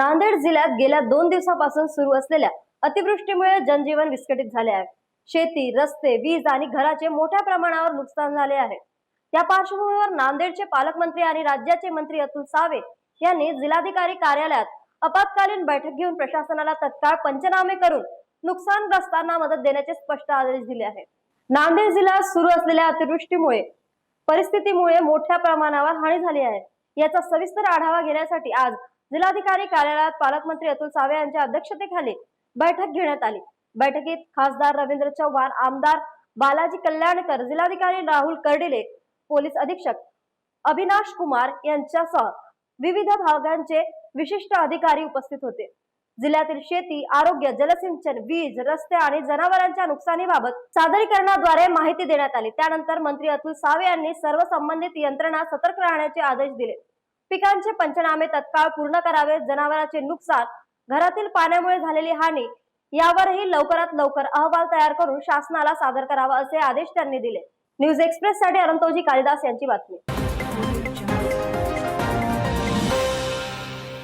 नांदेड जिल्ह्यात गेल्या दोन दिवसापासून सुरू असलेल्या अतिवृष्टीमुळे जनजीवन विस्कळीत झाले आहे. शेती रस्ते वीज आणि घराचे मोठ्या प्रमाणावर नुकसान झाले आहे. त्या पार्श्वभूमीवर नांदेडचे पालकमंत्री आणि राज्याचे मंत्री अतुल सावे यांनी जिल्हाधिकारी कार्यालयात आपत्कालीन बैठक घेऊन प्रशासनाला तत्काळ पंचनामे करून नुकसानग्रस्तांना मदत देण्याचे स्पष्ट आदेश दिले आहेत. नांदेड जिल्ह्यात सुरू असलेल्या अतिवृष्टीमुळे परिस्थितीमुळे मोठ्या प्रमाणावर हानी झाली आहे. याचा सविस्तर आढावा घेण्यासाठी आज जिल्हाधिकारी कार्यालयात पालकमंत्री अतुल सावे यांच्या अध्यक्षतेखाली बैठक घेण्यात आली. बैठकीत खासदार रवींद्र चव्हाण आमदार बालाजी कल्याणकर जिल्हाधिकारी राहुल कर्डिले पोलीस अधीक्षक अविनाश कुमार यांच्यासह विविध भागांचे विशिष्ट अधिकारी उपस्थित होते. जिल्ह्यातील शेती आरोग्य जलसिंचन वीज रस्ते आणि जनावरांच्या नुकसानीबाबत सादरीकरणाद्वारे माहिती देण्यात आली. त्यानंतर मंत्री अतुल सावे यांनी सर्व संबंधित यंत्रणा सतर्क राहण्याचे आदेश दिले. पिकांचे पंचनामे तत्काळ पूर्ण करावे जनावरांचे नुकसान घरातील पाण्यामुळे झालेली हानी यावरही लवकरात लवकर अहवाल तयार करून शासनाला सादर करावा असे आदेश त्यांनी दिले. न्यूज एक्सप्रेस साठी अनंतोजी कालिदास यांची बातमी.